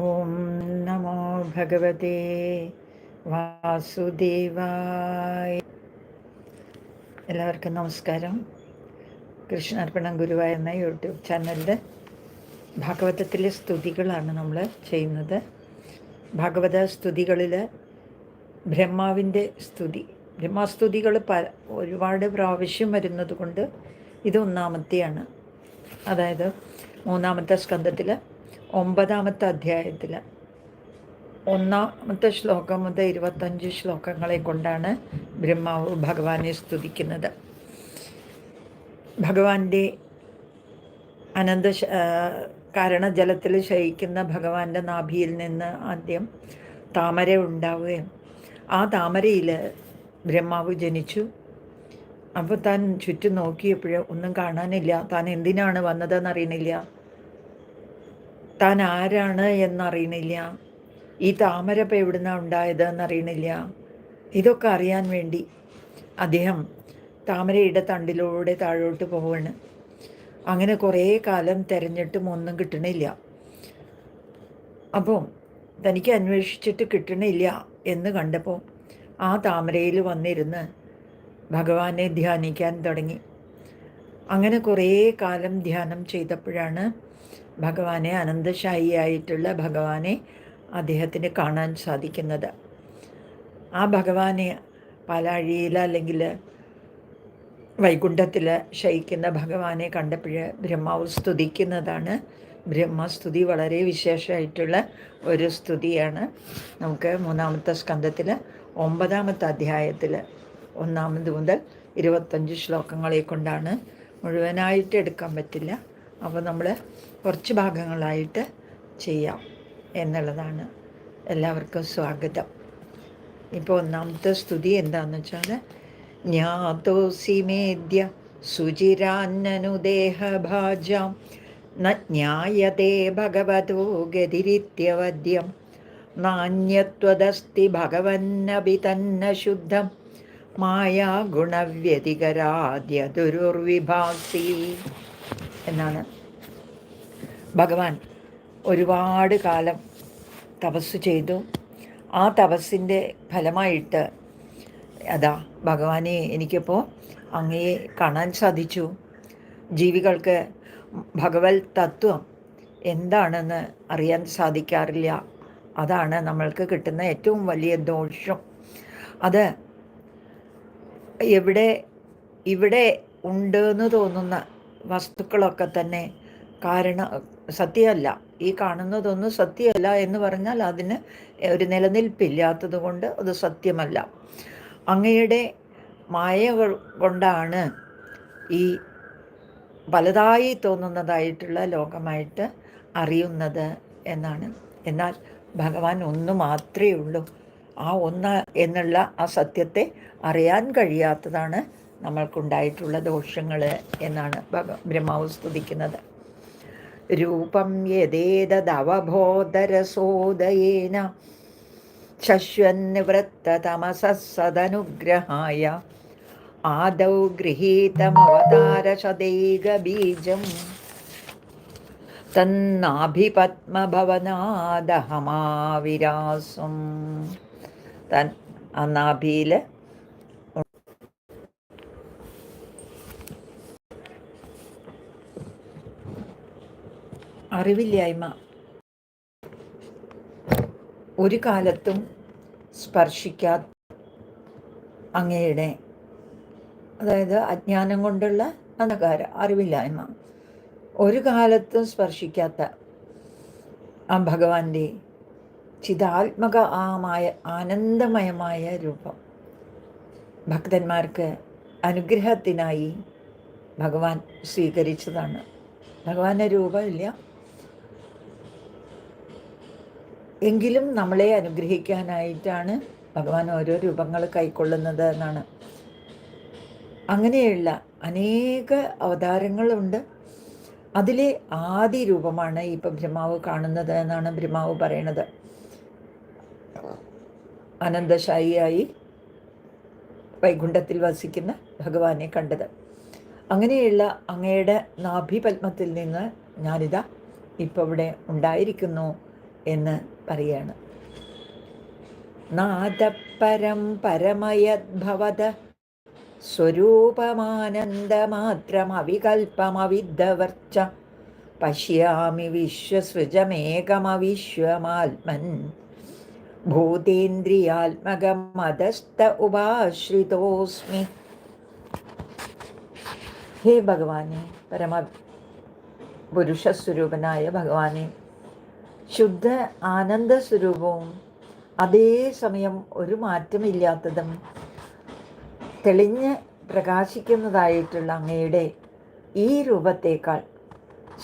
ഓം നമോ ഭഗവതേ വാസുദേവായ എല്ലാവർക്കും നമസ്കാരം. കൃഷ്ണാർപ്പണം ഗുരുവായ എന്ന യൂട്യൂബ് ചാനലിൽ ഭാഗവതത്തിലെ സ്തുതികളാണ് നമ്മൾ ചെയ്യുന്നത്. ഭാഗവത സ്തുതികളിൽ ബ്രഹ്മാവിന്റെ സ്തുതി. ബ്രഹ്മസ്തുതികൾ പ ഒരുപാട് പ്രാവശ്യം വരുന്നത് കൊണ്ട് ഇത് ഒന്നാമത്തെയാണ്. അതായത് മൂന്നാമത്തെ സ്കന്ധത്തിൽ ഒമ്പതാമത്തെ അധ്യായത്തിൽ ഒന്നാമത്തെ ശ്ലോകം മുതൽ ഇരുപത്തഞ്ച് ശ്ലോകങ്ങളെ കൊണ്ടാണ് ബ്രഹ്മാവ് ഭഗവാനെ സ്തുതിക്കുന്നത്. ഭഗവാന്റെ അനന്ത കാരണജലത്തിൽ ശയിക്കുന്ന ഭഗവാന്റെ നാഭിയിൽ നിന്ന് ആദ്യം താമര ഉണ്ടാവുകയും ആ താമരയിൽ ബ്രഹ്മാവ് ജനിച്ചു. അപ്പോൾ താൻ ചുറ്റും നോക്കിയപ്പോഴും ഒന്നും കാണാനില്ല. താൻ എന്തിനാണ് വന്നതെന്നറിയണില്ല താൻ ആരാണ് എന്നറിയണില്ല. ഈ താമരപ്പ എവിടുന്ന ഉണ്ടായത് എന്നറിയണില്ല ഇതൊക്കെ അറിയാൻ വേണ്ടി അദ്ദേഹം താമരയുടെ തണ്ടിലൂടെ താഴോട്ട് പോവാണ്. അങ്ങനെ കുറേ കാലം തിരഞ്ഞിട്ടും ഒന്നും കിട്ടണില്ല. അപ്പോൾ തനിക്ക് അന്വേഷിച്ചിട്ട് കിട്ടണില്ല എന്ന് കണ്ടപ്പോൾ ആ താമരയിൽ വന്നിരുന്ന് ഭഗവാനെ ധ്യാനിക്കാൻ തുടങ്ങി. അങ്ങനെ കുറേ കാലം ധ്യാനം ചെയ്തപ്പോഴാണ് ഭഗവാനെ അനന്തശായിയായിട്ടുള്ള ഭഗവാനെ അദ്ദേഹത്തിന് കാണാൻ സാധിക്കുന്നത്. ആ ഭഗവാനെ പാലാഴിയിൽ അല്ലെങ്കിൽ വൈകുണ്ഠത്തിൽ ശയിക്കുന്ന ഭഗവാനെ കണ്ടപ്പോഴ് ബ്രഹ്മാവ് സ്തുതിക്കുന്നതാണ്. ബ്രഹ്മസ്തുതി വളരെ വിശേഷമായിട്ടുള്ള ഒരു സ്തുതിയാണ്. നമുക്ക് മൂന്നാമത്തെ സ്കന്ധത്തിൽ ഒമ്പതാമത്തെ അധ്യായത്തിൽ ഒന്നാമത് മുതൽ ഇരുപത്തഞ്ച് ശ്ലോകങ്ങളെ കൊണ്ടാണ് മുഴുവനായിട്ട് എടുക്കാൻ പറ്റില്ല. അപ്പോൾ നമ്മൾ കുറച്ച് ഭാഗങ്ങളായിട്ട് ചെയ്യാം എന്നുള്ളതാണ് എല്ലാവർക്കും സ്വാഗതം. ഇപ്പോൾ ഒന്നാമത്തെ സ്തുതി എന്താണെന്ന് വെച്ചാൽ ജ്ഞാതോസി മേദ്യ സുചിരാന്നനുദേഹഭാജാം ന ജ്ഞായതേ ഭഗവതോ ഗതിരിത്യവദ്യം നാണ്യത്വദസ്തി ഭഗവന്നപി തന്ന ശുദ്ധം മായാ ഗുണവ്യതികരാദ്യ ദുരുർവിഭാസി. എന്നാണ്. ഭഗവാൻ ഒരുപാട് കാലം തപസ് ചെയ്തു. ആ തപസ്സിന്റെ ഫലമായിട്ട് അതാ ഭഗവാനെ എനിക്കിപ്പോൾ അങ്ങയെ കാണാൻ സാധിച്ചു. ജീവികൾക്ക് ഭഗവത് തത്വം എന്താണെന്ന് അറിയാൻ സാധിക്കാറില്ല. അതാണ് നമ്മൾക്ക് കിട്ടുന്ന ഏറ്റവും വലിയ ദോഷം. അത് എവിടെ ഇവിടെ ഉണ്ട് എന്ന് തോന്നുന്ന വസ്തുക്കളൊക്കെ തന്നെ കാരണം സത്യമല്ല. ഈ കാണുന്നതൊന്നും സത്യമല്ല എന്ന് പറഞ്ഞാൽ അതിന് ഒരു നിലനിൽപ്പില്ലാത്തത് കൊണ്ട് അത് സത്യമല്ല. അങ്ങയുടെ മായ കൊണ്ടാണ് ഈ പലതായി തോന്നുന്നതായിട്ടുള്ള ലോകമായിട്ട് അറിയുന്നത് എന്നാണ്. എന്നാൽ ഭഗവാൻ ഒന്ന് മാത്രമേ ഉള്ളൂ. ആ ഒന്ന് എന്നുള്ള ആ സത്യത്തെ അറിയാൻ കഴിയാത്തതാണ് നമ്മൾക്കുണ്ടായിട്ടുള്ള ദോഷങ്ങൾ എന്നാണ് ബ്രഹ്മാവ് സ്തുതിക്കുന്നത്. രൂപം യഥേതവബോധരസോദയേന ശശ്വന്നിവൃത്തതമസദനുഗ്രഹായ ആദൗ ഗൃഹീതമവതാരശതൈകബീജം തന്നാഭിപത്മഭവനാദഹമാവിരാസം. തൻ ആ നാഭിയിൽ അറിവില്ലായ്മ. ഒരു കാലത്തും സ്പർശിക്കാത്ത അങ്ങയുടെ അതായത് അജ്ഞാനം കൊണ്ടുള്ള അന്ധകാര അറിവില്ലായ്മ. ഒരു കാലത്തും സ്പർശിക്കാത്ത ആ ഭഗവാന്റെ ചിതാത്മക ആമായ ആനന്ദമയമായ രൂപം. ഭക്തന്മാർക്ക് അനുഗ്രഹത്തിനായി ഭഗവാൻ സ്വീകരിച്ചതാണ്. ഭഗവാന്റെ രൂപമില്ല. എങ്കിലും നമ്മളെ അനുഗ്രഹിക്കാനായിട്ടാണ് ഭഗവാൻ ഓരോ രൂപങ്ങൾ കൈക്കൊള്ളുന്നത് എന്നാണ്. അങ്ങനെയുള്ള അനേക അവതാരങ്ങളുണ്ട്. അതിലെ ആദ്യ രൂപമാണ് ഇപ്പം ബ്രഹ്മാവ് കാണുന്നത് എന്നാണ് ബ്രഹ്മാവ് പറയണത്. അനന്തശായിയായി വൈകുണ്ഠത്തിൽ വസിക്കുന്ന ഭഗവാനെ കണ്ടത്. അങ്ങനെയുള്ള അങ്ങയുടെ നാഭി പത്മത്തിൽ നിന്ന് ഞാനിതാ ഇപ്പോൾ ഇവിടെ ഉണ്ടായിരിക്കുന്നു. എന്ന് പറയാണ്. നാദപരം പരമയദ്ഭവത സ്വരൂപമാനന്ദമാത്രമവികൽപ്പമവിദ്ധവർച്ച പശ്യാമി വിശ്വസൃജമേകമവിശ്വമാത്മൻ ഭൂതേന്ദ്രിയാത്മകമതസ്ഥ ഉപാശ്രിതോസ്മി. ഹേ ഭഗവാനെ പരമ പുരുഷസ്വരൂപനായ ഭഗവാനെ ശുദ്ധ ആനന്ദ സ്വരൂപവും അതേസമയം ഒരു മാറ്റമില്ലാത്തതും തെളിഞ്ഞ് പ്രകാശിക്കുന്നതായിട്ടുള്ള അങ്ങയുടെ ഈ രൂപത്തേക്കാൾ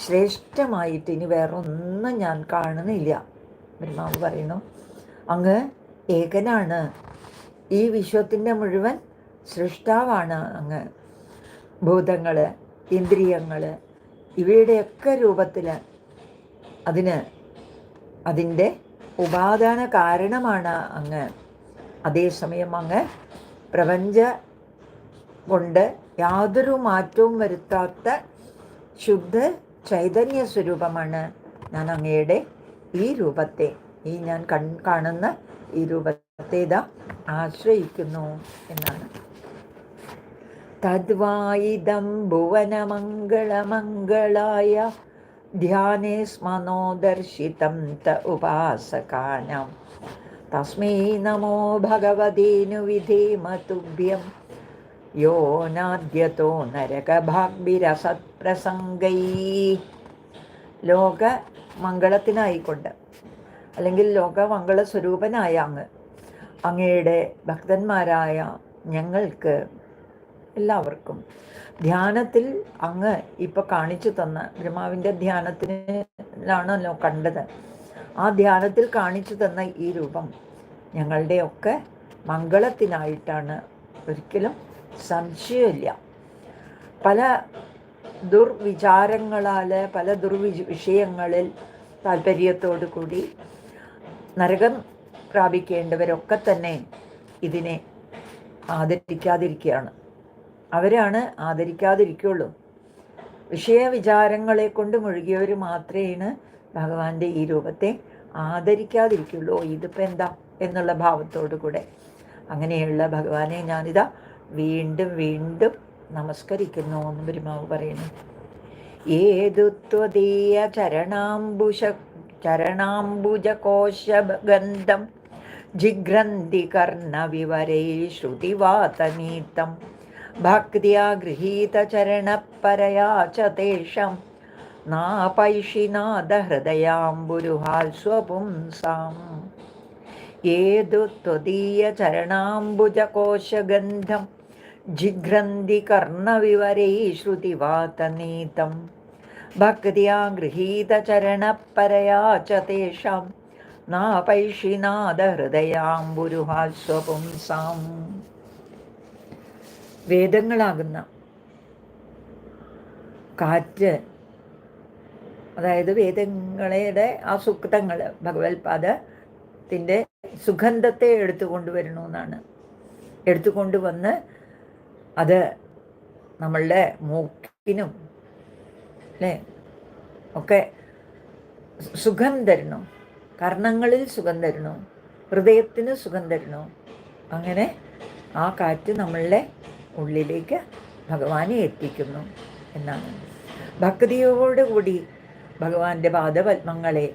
ശ്രേഷ്ഠമായിട്ട് ഇനി വേറൊന്നും ഞാൻ കാണുന്നില്ല. ബ്രഹ്മാവ് പറയുന്നു അങ്ങ് ഏകനാണ്. ഈ വിശ്വത്തിന്റെ മുഴുവൻ സൃഷ്ടാവാണ് അങ്ങ്. ഭൂതങ്ങൾ ഇന്ദ്രിയങ്ങൾ ഇവയുടെയൊക്കെ രൂപത്തിൽ അതിന് അതിന്റെ ഉപാദാന കാരണമാണ് അങ്ങ്. അതേസമയം അങ്ങ് പ്രപഞ്ച കൊണ്ട് യാതൊരു മാറ്റവും വരുത്താത്ത ശുദ്ധ ചൈതന്യ സ്വരൂപമാണ് ഞാൻ അങ്ങയുടെ ഈ രൂപത്തെ ഈ ഞാൻ കൺ കാണുന്ന ഈ രൂപത്തെ ഇതാ ആശ്രയിക്കുന്നു എന്നാണ്. തദ്വായിദം ഭുവനമംഗളമംഗളായ ധ്യാനേ स्मनो दर्शितं ത ഉപാസകാനം. തസ്മൈ നമോ ഭഗവതീനു यो नाद्यतो നരകഭാഗ്ഭിരസത്പ്രസംഗൈ ലോക മംഗളത്തിനായിക്കൊണ്ട് അല്ലെങ്കിൽ ലോകമംഗള സ്വരൂപനായ അങ്ങ് അങ്ങയുടെ ഭക്തന്മാരായ ഞങ്ങൾക്ക് എല്ലാവർക്കും ധ്യാനത്തിൽ അങ്ങ് ഇപ്പൊ കാണിച്ചു തന്ന ബ്രഹ്മാവിന്റെ ധ്യാനത്തിനാണല്ലോ കണ്ടത്. ആ ധ്യാനത്തിൽ കാണിച്ചു തന്ന ഈ രൂപം ഞങ്ങളുടെയൊക്കെ മംഗളത്തിനായിട്ടാണ്. ഒരിക്കലും സംശയമില്ല. പല ദുർവിചാരങ്ങളാൽ പല ദുർവിജ വിഷയങ്ങളിൽ താല്പര്യത്തോടു കൂടി നരകം പ്രാപിക്കേണ്ടവരൊക്കെ തന്നെ ഇതിനെ ആദരിക്കാതിരിക്കുകയാണ്. അവരാണ് ആദരിക്കാതിരിക്കുള്ളൂ. വിഷയ വിചാരങ്ങളെ കൊണ്ട് മുഴുകിയവർ മാത്രമേ ഭഗവാന്റെ ഈ രൂപത്തെ ആദരിക്കാതിരിക്കുള്ളൂ. ഇതിപ്പോൾ എന്താ? എന്നുള്ള ഭാവത്തോടു കൂടെ. അങ്ങനെയുള്ള ഭഗവാനെ ഞാനിതാ വീണ്ടും വീണ്ടും നമസ്കരിക്കുന്നു എന്ന് പെരുമാവ് പറയുന്നു. ഏതു ത്വദീയ ചരണാംബുഷ ചരണാംബുജകോശഗന്ധം ജിഗ്രന്ഥി കർണവിവരൈ ശ്രുതിവാതനീതം ഭക്തിയാ ഗൃഹീതചരണപരയാ ച തേഷാം നാപൈഷിനാദഹൃദയാംബുരുഹാൽ സ്വപുംസാം. ഏതു ത്വദീയചരണാംബുജകോശഗന്ധം ജിഘ്രന്തി കർണവിവരൈ ശ്രുതിവാതനീതം ഭക്തിയാ ഗൃഹീതചരണപരയാ ച തേഷാം നാപൈഷിനാദഹൃദയാംബുരുഹാൽ സ്വപുംസാം. വേദങ്ങളാകുന്ന കാറ്റ് അതായത് വേദങ്ങളുടെ ആ സുക്തങ്ങൾ ഭഗവത്പാദത്തിന്റെ സുഗന്ധത്തെ എടുത്തു കൊണ്ടുവരണു എന്നാണ് എടുത്തു കൊണ്ടുവന്ന് അത് നമ്മളുടെ മൂക്കിനും അല്ലേ? ഒക്കെ സുഖം തരണം? കർണങ്ങളിൽ സുഖം തരണം? ഹൃദയത്തിന് സുഖം തരണം? അങ്ങനെ ആ കാറ്റ് നമ്മളുടെ ഉള്ളിലേക്ക് ഭഗവാനെ എത്തിക്കുന്നു എന്നാണ്. ഭക്തിയോടുകൂടി ഭഗവാന്റെ പാദപത്മങ്ങളെ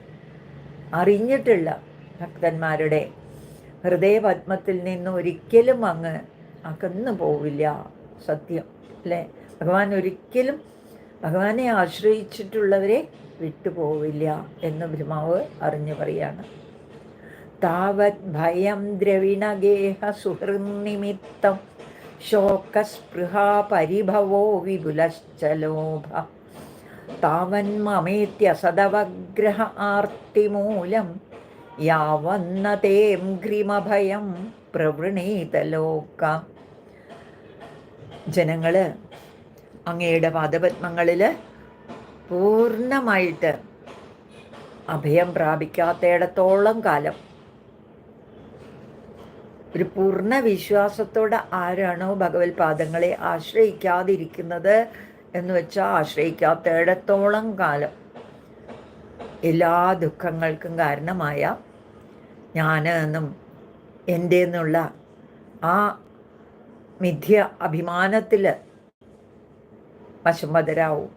അറിഞ്ഞിട്ടുള്ള ഭക്തന്മാരുടെ ഹൃദയപത്മത്തിൽ നിന്ന് ഒരിക്കലും അങ്ങ് അകന്നു പോവില്ല. സത്യം അല്ലേ? ഭഗവാൻ ഒരിക്കലും ഭഗവാനെ ആശ്രയിച്ചിട്ടുള്ളവരെ വിട്ടുപോവില്ല എന്ന് ബ്രഹ്മാവ് അറിഞ്ഞു പറയാണ് താവത് ഭയം ദ്രവിണഗേഹ സുഹൃന്നിമിത്തം ശോകസ്പൃഹാ പരിഭവോ വിപുലശ്ച സദവഗ്രഹ താവന്മമേത്യസദവഗ്രഹ ആർത്തിമൂലം യാവന്നതേം ഘ്രിമഭയം പ്രവൃണീതലോക ജനങ്ങൾ അങ്ങയുടെ പാദപത്മങ്ങളിൽ പൂർണമായിട്ട് അഭയം പ്രാപിക്കാത്തയിടത്തോളം കാലം ഒരു പൂർണ വിശ്വാസത്തോടെ ആരാണോ ഭഗവത് പാദങ്ങളെ ആശ്രയിക്കാതിരിക്കുന്നത് എന്ന് വെച്ചാൽ ആശ്രയിക്കാത്തയിടത്തോളം കാലം. എല്ലാ ദുഃഖങ്ങൾക്കും കാരണമായ ഞാൻ എന്നും എന്റെ എന്നുള്ള ആ മിഥ്യ അഭിമാനത്തിൽ വശംവതരാവും.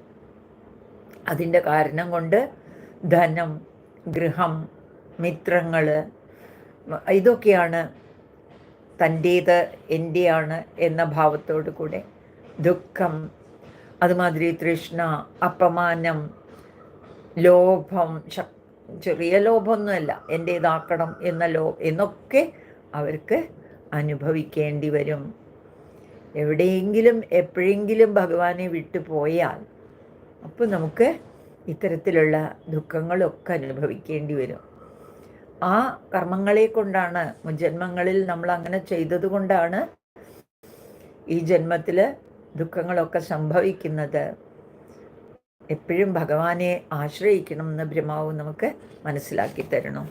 അതിന്റെ കാരണം കൊണ്ട് ധനം ഗൃഹം മിത്രങ്ങൾ ഇതൊക്കെയാണ് തന്റേത് എന്റെയാണ് എന്ന ഭാവത്തോടു കൂടെ ദുഃഖം അതുമാതിരി തൃഷ്ണ അപമാനം ലോഭം ചെറിയ ലോഭമൊന്നുമല്ല എന്റേതാക്കണം എന്ന ലോ എന്നൊക്കെ അവർക്ക് അനുഭവിക്കേണ്ടി വരും. എവിടെയെങ്കിലും എപ്പോഴെങ്കിലും ഭഗവാനെ വിട്ടു പോയാൽ അപ്പോൾ നമുക്ക് ഇത്തരത്തിലുള്ള ദുഃഖങ്ങളൊക്കെ അനുഭവിക്കേണ്ടി വരും. ആ കർമ്മങ്ങളെ കൊണ്ടാണ് മുൻജന്മങ്ങളിൽ നമ്മൾ അങ്ങനെ ചെയ്തതുകൊണ്ടാണ് ഈ ജന്മത്തിൽ ദുഃഖങ്ങളൊക്കെ സംഭവിക്കുന്നത്. എപ്പോഴും ഭഗവാനെ ആശ്രയിക്കണം എന്ന് ബ്രഹ്മാവ് നമുക്ക് മനസ്സിലാക്കി തരണം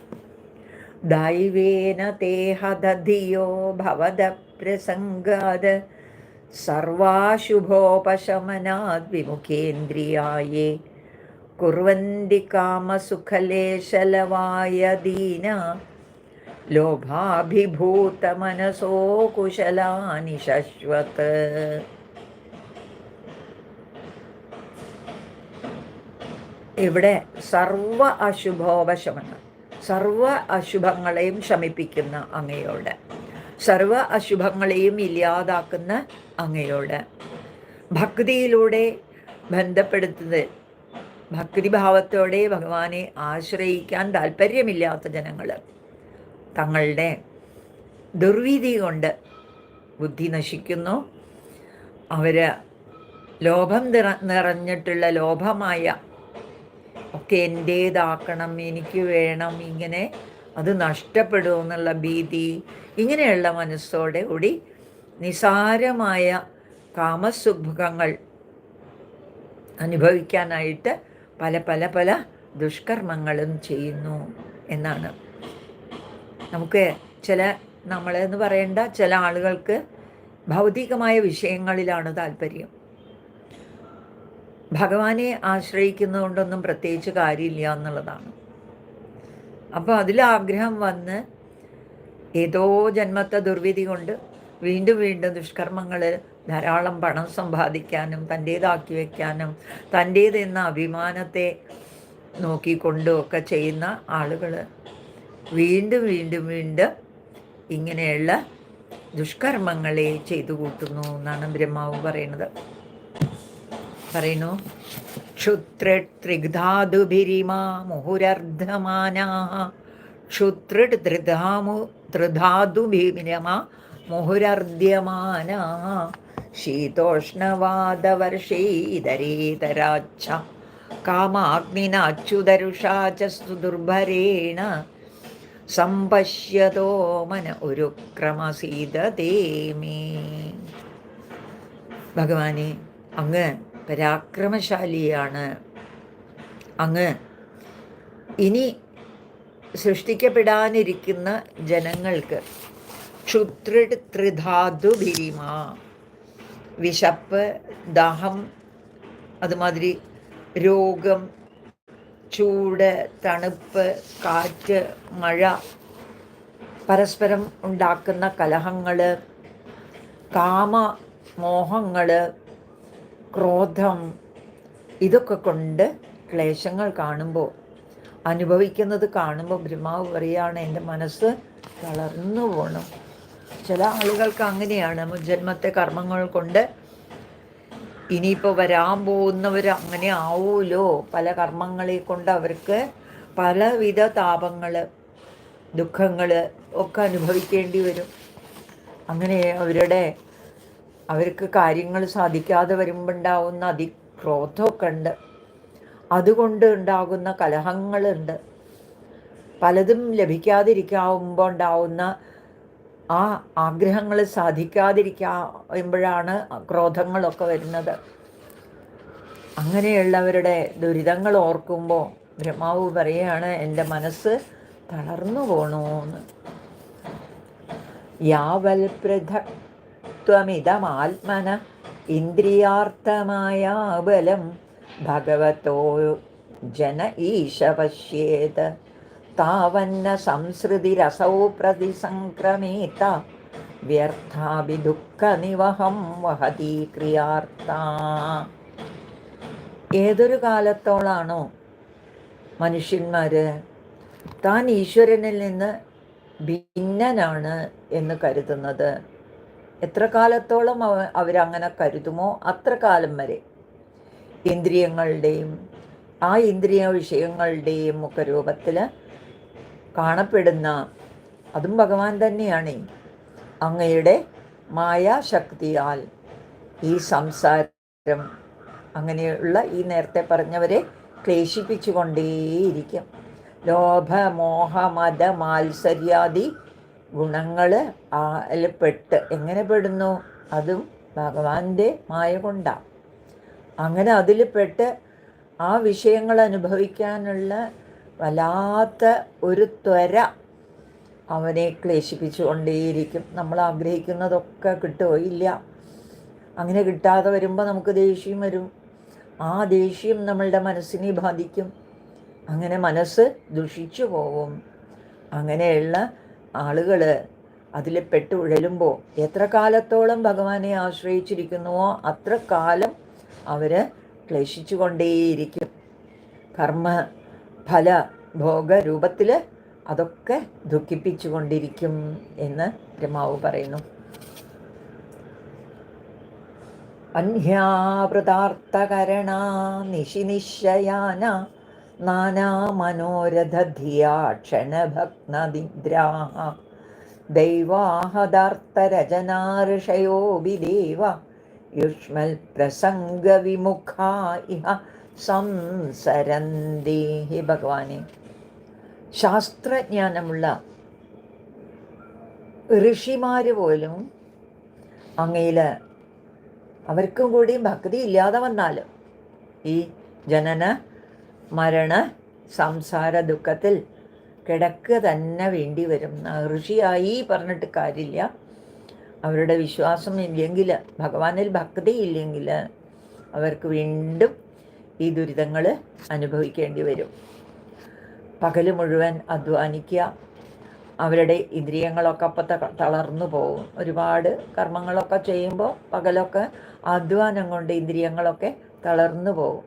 ദൈവേന തേഹദിയോ ഭവത പ്രസംഗാത് സർവാശുഭോപശമനാത് വിമുഖേന്ദ്രിയായേ കുർവന്തി കാമസുഖലേശലവായ ദീന ലോഭാഭിഭൂതമനസോ കുശലാനി ശശ്വത് ഇവിടെ സർവ അശുഭോപശമനം സർവ അശുഭങ്ങളെയും ശമിപ്പിക്കുന്ന അങ്ങയോട് സർവ അശുഭങ്ങളെയും ഇല്ലാതാക്കുന്ന അങ്ങയോട്. ഭക്തിയിലൂടെ ബന്ധപ്പെടുത്തുന്നത് ഭക്തിഭാവത്തോടെ ഭഗവാനെ ആശ്രയിക്കാൻ താല്പര്യമില്ലാത്ത ജനങ്ങൾ തങ്ങളുടെ ദുർവിധി കൊണ്ട് ബുദ്ധി നശിക്കുന്നു. അവർ ലോഭം നിറ നിറഞ്ഞിട്ടുള്ള ലോഭമായ ഒക്കെ എന്റേതാക്കണം എനിക്ക് വേണം ഇങ്ങനെ അത് നഷ്ടപ്പെടുമെന്നുള്ള ഭീതി ഇങ്ങനെയുള്ള മനസ്സോടെ കൂടി നിസാരമായ കാമസുഖങ്ങൾ അനുഭവിക്കാനായിട്ട് പല പല പല ദുഷ്കർമ്മങ്ങളും ചെയ്യുന്നു എന്നാണ്. നമുക്ക് ചില നമ്മളെന്ന് പറയേണ്ട ചില ആളുകൾക്ക് ഭൗതികമായ വിഷയങ്ങളിലാണ് താല്പര്യം. ഭഗവാനെ ആശ്രയിക്കുന്നതുകൊണ്ടൊന്നും പ്രത്യേകിച്ച് കാര്യമില്ല എന്നുള്ളതാണ്. അപ്പോൾ അതിൽ ആഗ്രഹം വന്ന് ഏതോ ജന്മത്തെ ദുർവിധി കൊണ്ട് വീണ്ടും വീണ്ടും ദുഷ്കർമ്മങ്ങൾ ധാരാളം പണം സമ്പാദിക്കാനും തന്റേതാക്കി വയ്ക്കാനും തന്റേതെന്ന അഭിമാനത്തെ നോക്കിക്കൊണ്ടും ഒക്കെ ചെയ്യുന്ന ആളുകൾ വീണ്ടും വീണ്ടും വീണ്ടും ഇങ്ങനെയുള്ള ദുഷ്കർമ്മങ്ങളെ ചെയ്തു കൂട്ടുന്നു എന്നാണ് ബ്രഹ്മാവ് പറയുന്നത്. പറയുന്നു ക്ഷുത്രിഗ്ധാതുഭിരിമാ മുഹുരർദ്ധമാനാ ക്ഷുത്രിഡ് ത്രിധാമു ത്രിധാതുഭിരമാ മുഹുരർദ്യമാന ശീതോഷ്ണവാദവർഷീതരേതരാച്ഛ കാമാഗ്നിനാച്യുതരുഷാ ച ദുർഭരേണ സമ്പശ്യതോ മന ഒരു ക്രമസീതേമേ ഭഗവാനെ അങ്ങ് പരാക്രമശാലിയാണ്. അങ്ങ് ഇനി സൃഷ്ടിക്കപ്പെടാനിരിക്കുന്ന ജനങ്ങൾക്ക് ത്രിധാതു ഭീമ വിശപ്പ് ദാഹം അതുമാതിരി രോഗം ചൂട് തണുപ്പ് കാറ്റ് മഴ പരസ്പരം ഉണ്ടാക്കുന്ന കലഹങ്ങൾ കാമ മോഹങ്ങൾ ക്രോധം ഇതൊക്കെ കൊണ്ട് ക്ലേശങ്ങൾ കാണുമ്പോൾ അനുഭവിക്കുന്നത് കാണുമ്പോൾ ബ്രഹ്മാവ് പറയുകയാണ് എന്റെ മനസ്സ് തളർന്നു പോകണം ചില ആളുകൾക്ക് അങ്ങനെയാണ്. ജന്മത്തെ കർമ്മങ്ങൾ കൊണ്ട് ഇനിയിപ്പോൾ വരാൻ പോകുന്നവർ അങ്ങനെ ആവുമല്ലോ പല കർമ്മങ്ങളെ കൊണ്ട് അവർക്ക് പലവിധ താപങ്ങൾ ദുഃഖങ്ങൾ ഒക്കെ അനുഭവിക്കേണ്ടി വരും. അങ്ങനെ അവരുടെ അവർക്ക് കാര്യങ്ങൾ സാധിക്കാതെ വരുമ്പോൾ ഉണ്ടാവുന്ന അതിക്രോധമൊക്കെ ഉണ്ട്. അതുകൊണ്ട് ഉണ്ടാകുന്ന കലഹങ്ങളുണ്ട്. പലതും ലഭിക്കാതിരിക്കാവുമ്പോൾ ഉണ്ടാവുന്ന ആ ആഗ്രഹങ്ങൾ സാധിക്കാതിരിക്കുമ്പോഴാണ് ക്രോധങ്ങളൊക്കെ വരുന്നത്. അങ്ങനെയുള്ളവരുടെ ദുരിതങ്ങൾ ഓർക്കുമ്പോൾ ബ്രഹ്മാവ് പറയുകയാണ് എന്റെ മനസ്സ് തളർന്നു പോണോന്ന്. യാവൽ പൃഥക്ത്വമിതമാത്മന ഇന്ദ്രിയാർത്ഥമായ ബലം ഭഗവതോ ജന ഈശ പശ്യേത്. താവന്ന സംസൃതിരസൗ പ്രതിസംക്രമേത വ്യർത്ഥാഭി ദുഃഖനിവഹം വഹതി ക്രിയാർത്ഥ ഏതൊരു കാലത്തോളാണോ മനുഷ്യന്മാർ താൻ ഈശ്വരനിൽ നിന്ന് ഭിന്നനാണ് എന്ന് കരുതുന്നത്. എത്ര കാലത്തോളം അവ അവരങ്ങനെ കരുതുമോ അത്ര കാലം വരെ. ഇന്ദ്രിയങ്ങളുടെയും ആ ഇന്ദ്രിയ വിഷയങ്ങളുടെയും ഒക്കെ രൂപത്തിൽ കാണപ്പെടുന്ന അതും ഭഗവാൻ തന്നെയാണ്. അങ്ങയുടെ മായാശക്തിയാൽ ഈ സംസാരം അങ്ങനെയുള്ള ഈ നേരത്തെ പറഞ്ഞവരെ ക്ലേശിപ്പിച്ചുകൊണ്ടേയിരിക്കും. ലോഭ മോഹ മത മാത്സര്യാദി ഗുണങ്ങൾ അതിൽ പെട്ട് എങ്ങനെ പെടുന്നു? അതും ഭഗവാന്റെ മായ കൊണ്ടാണ് അങ്ങനെ അതിൽ പെട്ട് ആ വിഷയങ്ങൾ അനുഭവിക്കാനുള്ള വല്ലാത്ത ഒരു ത്വര അവനെ ക്ലേശിപ്പിച്ചുകൊണ്ടേയിരിക്കും. നമ്മൾ ആഗ്രഹിക്കുന്നതൊക്കെ കിട്ടുമോ ഇല്ല. അങ്ങനെ കിട്ടാതെ വരുമ്പോൾ നമുക്ക് ദേഷ്യം വരും. ആ ദേഷ്യം നമ്മളുടെ മനസ്സിനെ ബാധിക്കും. അങ്ങനെ മനസ്സ് ദുഷിച്ചു പോവും. അങ്ങനെയുള്ള ആളുകൾ അതിൽ പെട്ട് ഉഴലുമ്പോൾ എത്ര കാലത്തോളം ഭഗവാനെ ആശ്രയിച്ചിരിക്കുന്നുവോ അത്ര കാലം അവർ ക്ലേശിച്ചു കൊണ്ടേയിരിക്കും കർമ്മ ഫല ഭോഗരൂപത്തിൽ അതൊക്കെ ദുഃഖിപ്പിച്ചു കൊണ്ടിരിക്കും എന്ന് രമാവ് പറയുന്നു. അന്യാവൃതാർത്ഥകരണ നിശിനിശയാന നാനാമനോരഥധിയാ ക്ഷണഭഗ്നദിദ്രാः ദൈവാഹദാർത്ഥരചനാഋഷയോऽപി ദേവ യുഷ്മൽ പ്രസംഗവിമുഖാ ഇഹ സംസരന്തി. ഹി ഭഗവാനെ. ശാസ്ത്രജ്ഞാനമുള്ള ഋഷിമാർ പോലും അങ്ങയിൽ അവർക്കും കൂടി ഭക്തി ഇല്ലാതെ വന്നാൽ ഈ ജനന മരണ സംസാര ദുഃഖത്തിൽ കിടക്കുക തന്നെ വേണ്ടി വരും. ഋഷിയായി പറഞ്ഞിട്ട് കാര്യമില്ല. അവരുടെ വിശ്വാസം ഇല്ലെങ്കിൽ ഭഗവാനിൽ ഭക്തി ഇല്ലെങ്കിൽ അവർക്ക് വീണ്ടും ഈ ദുരിതങ്ങൾ അനുഭവിക്കേണ്ടി വരും. പകൽ മുഴുവൻ അധ്വാനിക്കുക. അവരുടെ ഇന്ദ്രിയങ്ങളൊക്കെ അപ്പം തളർന്നു പോകും. ഒരുപാട് കർമ്മങ്ങളൊക്കെ ചെയ്യുമ്പോൾ പകലൊക്കെ അധ്വാനം കൊണ്ട് ഇന്ദ്രിയങ്ങളൊക്കെ തളർന്നു പോകും.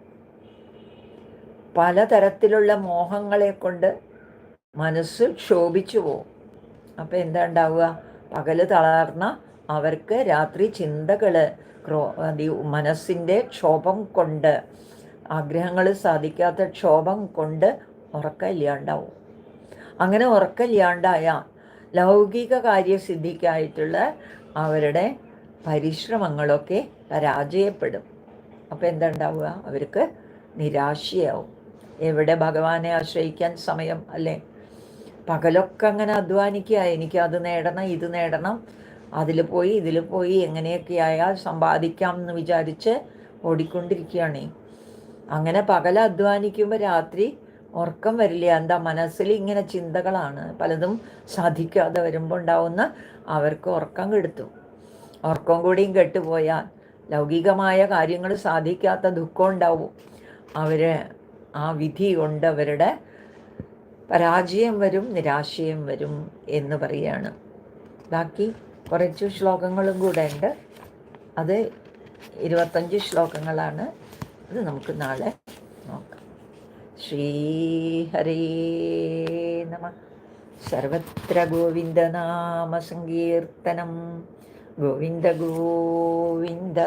പലതരത്തിലുള്ള മോഹങ്ങളെ കൊണ്ട് മനസ്സ് ക്ഷോഭിച്ചു പോകും. അപ്പോൾ എന്താ ഉണ്ടാവുക പകൽ തളർന്ന അവർക്ക് രാത്രി ചിന്തകൾ മനസ്സിന്റെ ക്ഷോഭം കൊണ്ട് ആഗ്രഹങ്ങൾ സാധിക്കാത്ത ക്ഷോഭം കൊണ്ട് ഉറക്കമില്ലാണ്ടാവും അങ്ങനെ ഉറക്കമില്ലാണ്ടായ ലൗകിക കാര്യസിദ്ധിക്കായിട്ടുള്ള അവരുടെ പരിശ്രമങ്ങളൊക്കെ പരാജയപ്പെടും. അപ്പോൾ എന്താ ഉണ്ടാവുക അവർക്ക് നിരാശയാവും. എവിടെ ഭഗവാനെ ആശ്രയിക്കാൻ സമയം അല്ലേ? പകലൊക്കെ അങ്ങനെ അധ്വാനിക്കുക എനിക്കത് നേടണം ഇത് നേടണം അതിൽ പോയി ഇതിൽ പോയി എങ്ങനെയൊക്കെ ആയാൽ സമ്പാദിക്കാം എന്ന് വിചാരിച്ച് ഓടിക്കൊണ്ടിരിക്കുകയാണ്. അങ്ങനെ പകൽ അധ്വാനിക്കുമ്പോൾ രാത്രി ഉറക്കം വരില്ല. എന്താ മനസ്സിൽ ഇങ്ങനെ ചിന്തകളാണ്. പലതും സാധിക്കാതെ വരുമ്പോൾ ഉണ്ടാവുന്ന അവർക്ക് ഉറക്കം കെടുത്തു. ഉറക്കം കൂടിയും കെട്ടുപോയാൽ ലൗകികമായ കാര്യങ്ങൾ സാധിക്കാത്ത ദുഃഖം ഉണ്ടാവും. അവർ ആ വിധി കൊണ്ട് അവരുടെ പരാജയം വരും നിരാശയും വരും എന്ന് പറയുകയാണ് ബാക്കി കുറച്ച് ശ്ലോകങ്ങളും കൂടെ ഉണ്ട്. അത് ഇരുപത്തഞ്ച് ശ്ലോകങ്ങളാണ്. അത് നമുക്ക് നാളെ നോക്കാം. ശ്രീഹരേ നമ. സർവത്ര ഗോവിന്ദനാമസങ്കീർത്തനം ഗോവിന്ദ ഗോവിന്ദ.